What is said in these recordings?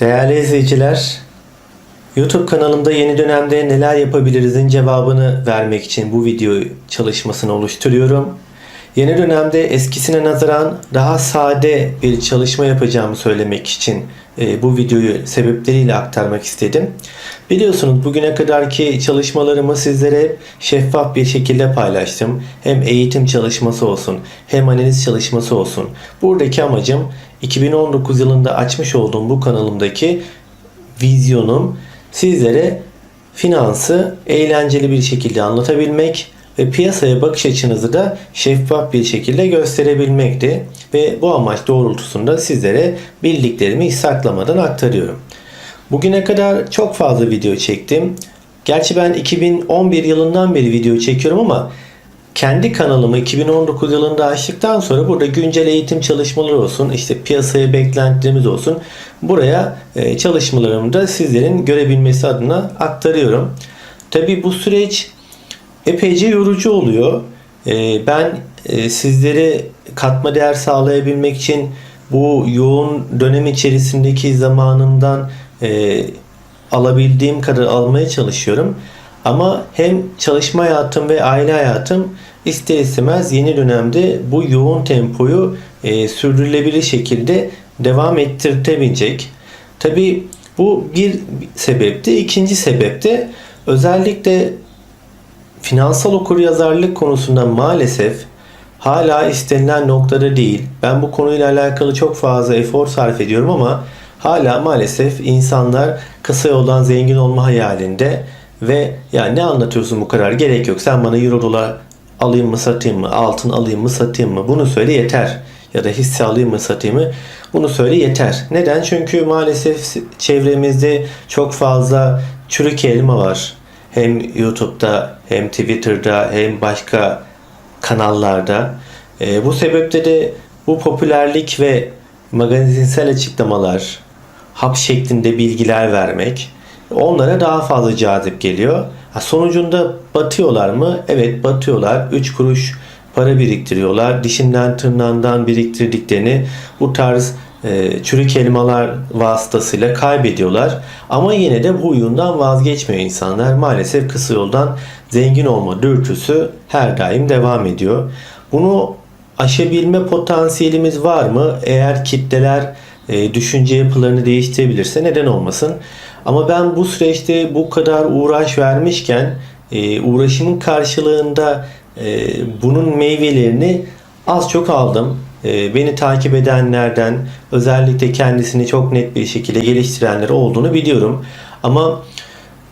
Değerli izleyiciler, YouTube kanalımda yeni dönemde neler yapabilirizin cevabını vermek için bu video çalışmasını oluşturuyorum. Yeni dönemde eskisine nazaran daha sade bir çalışma yapacağımı söylemek için e, bu videoyu sebepleriyle aktarmak istedim. Biliyorsunuz bugüne kadarki çalışmalarımı sizlere şeffaf bir şekilde paylaştım. Hem eğitim çalışması olsun hem analiz çalışması olsun. Buradaki amacım 2019 yılında açmış olduğum bu kanalımdaki vizyonum sizlere finansı eğlenceli bir şekilde anlatabilmek ve piyasaya bakış açınızı da şeffaf bir şekilde gösterebilmekti. Ve bu amaç doğrultusunda sizlere bildiklerimi saklamadan aktarıyorum. Bugüne kadar çok fazla video çektim. Gerçi ben 2011 yılından beri video çekiyorum ama kendi kanalımı 2019 yılında açtıktan sonra burada güncel eğitim çalışmaları olsun, işte piyasaya beklentilerimiz olsun. Buraya e, çalışmalarımı da sizlerin görebilmesi adına aktarıyorum. Tabi bu süreç epeyce yorucu oluyor. E, ben e, sizlere katma değer sağlayabilmek için bu yoğun dönem içerisindeki zamanımdan alabildiğim kadar almaya çalışıyorum. Ama hem çalışma hayatım ve aile hayatım ister istemez yeni dönemde bu yoğun tempoyu e, sürdürülebilir şekilde devam ettirtebilecek. Tabi bu bir sebepti. İkinci sebep de özellikle finansal okuryazarlık konusunda maalesef hala istenilen noktada değil. Ben bu konuyla alakalı çok fazla efor sarf ediyorum ama hala maalesef insanlar kısa yoldan zengin olma hayalinde ve ya ne anlatıyorsun bu kadar gerek yok sen bana euro dolar alayım mı satayım mı altın alayım mı satayım mı bunu söyle yeter ya da hisse alayım mı satayım mı bunu söyle yeter. Neden? Çünkü maalesef çevremizde çok fazla çürük elma var. Hem YouTube'da hem Twitter'da hem başka kanallarda. E, bu sebeple de bu popülerlik ve magazinsel açıklamalar, hap şeklinde bilgiler vermek onlara daha fazla cazip geliyor. Ha, sonucunda batıyorlar mı? Evet batıyorlar. 3 kuruş para biriktiriyorlar. Dişinden tırnağından biriktirdiklerini bu tarz e, çürük elmalar vasıtasıyla kaybediyorlar. Ama yine de bu huyundan vazgeçmiyor insanlar. Maalesef kısa yoldan zengin olma dürtüsü her daim devam ediyor. Bunu aşabilme potansiyelimiz var mı? Eğer kitleler e, düşünce yapılarını değiştirebilirse neden olmasın? Ama ben bu süreçte bu kadar uğraş vermişken e, uğraşımın karşılığında e, bunun meyvelerini az çok aldım. E, beni takip edenlerden özellikle kendisini çok net bir şekilde geliştirenler olduğunu biliyorum. Ama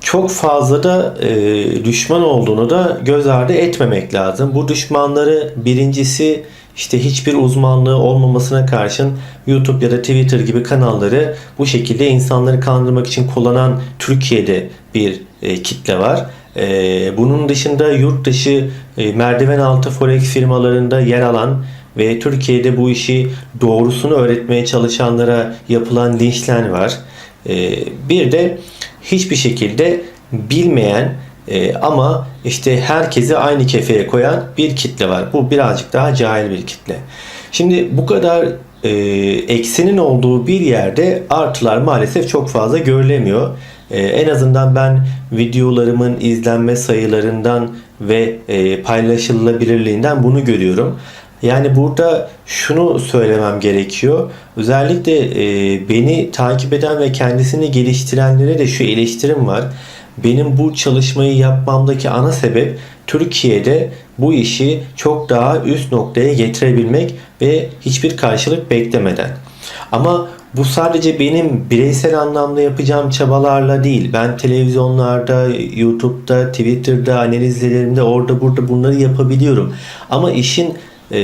çok fazla da e, düşman olduğunu da göz ardı etmemek lazım. Bu düşmanları birincisi işte hiçbir uzmanlığı olmamasına karşın YouTube ya da Twitter gibi kanalları bu şekilde insanları kandırmak için kullanan Türkiye'de bir e, kitle var. E, bunun dışında yurt dışı e, merdiven altı forex firmalarında yer alan ve Türkiye'de bu işi doğrusunu öğretmeye çalışanlara yapılan linçler var. E, bir de hiçbir şekilde bilmeyen e, ama işte herkesi aynı kefeye koyan bir kitle var. Bu birazcık daha cahil bir kitle. Şimdi bu kadar e, eksinin olduğu bir yerde artılar maalesef çok fazla görülemiyor. E, en azından ben videolarımın izlenme sayılarından ve e, paylaşılabilirliğinden bunu görüyorum. Yani burada şunu söylemem gerekiyor. Özellikle e, beni takip eden ve kendisini geliştirenlere de şu eleştirim var. Benim bu çalışmayı yapmamdaki ana sebep Türkiye'de bu işi çok daha üst noktaya getirebilmek ve hiçbir karşılık beklemeden. Ama bu sadece benim bireysel anlamda yapacağım çabalarla değil. Ben televizyonlarda, YouTube'da, Twitter'da, analizlerimde orada burada bunları yapabiliyorum. Ama işin e,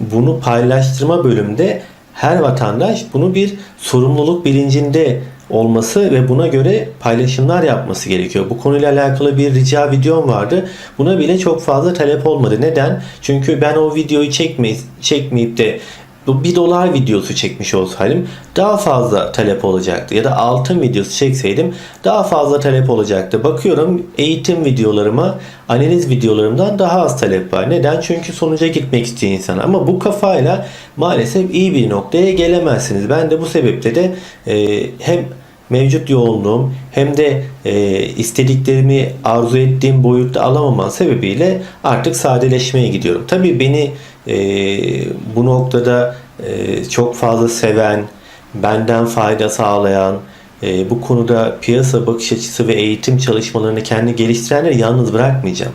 bunu paylaştırma bölümünde her vatandaş bunu bir sorumluluk bilincinde olması ve buna göre paylaşımlar yapması gerekiyor. Bu konuyla alakalı bir rica videom vardı. Buna bile çok fazla talep olmadı. Neden? Çünkü ben o videoyu çekmeyip, çekmeyip de bu 1 dolar videosu çekmiş olsaydım daha fazla talep olacaktı. Ya da altın videosu çekseydim daha fazla talep olacaktı. Bakıyorum eğitim videolarıma analiz videolarımdan daha az talep var. Neden? Çünkü sonuca gitmek istiyor insan. Ama bu kafayla maalesef iyi bir noktaya gelemezsiniz. Ben de bu sebeple de e, hem mevcut yoğunluğum hem de e, istediklerimi arzu ettiğim boyutta alamama sebebiyle artık sadeleşmeye gidiyorum. Tabii beni e, bu noktada e, çok fazla seven, benden fayda sağlayan, e, bu konuda piyasa bakış açısı ve eğitim çalışmalarını kendi geliştirenleri yalnız bırakmayacağım.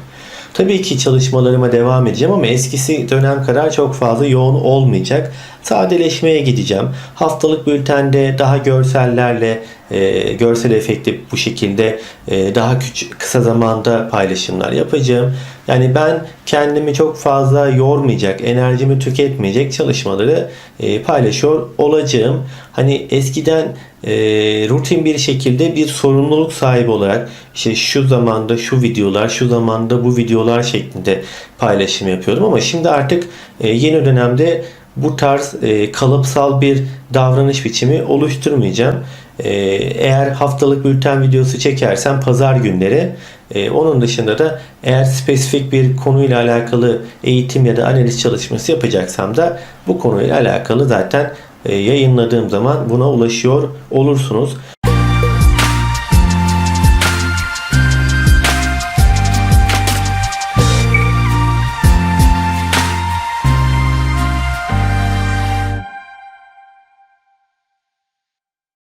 Tabii ki çalışmalarıma devam edeceğim ama eskisi dönem kadar çok fazla yoğun olmayacak. Sadeleşmeye gideceğim. Haftalık bültende daha görsellerle, e, görsel efekti bu şekilde e, daha küçük kısa zamanda paylaşımlar yapacağım. Yani ben kendimi çok fazla yormayacak, enerjimi tüketmeyecek çalışmaları e, paylaşıyor olacağım. Hani eskiden e, rutin bir şekilde bir sorumluluk sahibi olarak işte şu zamanda şu videolar, şu zamanda bu videolar şeklinde paylaşım yapıyordum ama şimdi artık e, yeni dönemde bu tarz e, kalıpsal bir davranış biçimi oluşturmayacağım. E, eğer haftalık bülten videosu çekersem pazar günleri e, onun dışında da eğer spesifik bir konuyla alakalı eğitim ya da analiz çalışması yapacaksam da bu konuyla alakalı zaten e, yayınladığım zaman buna ulaşıyor olursunuz.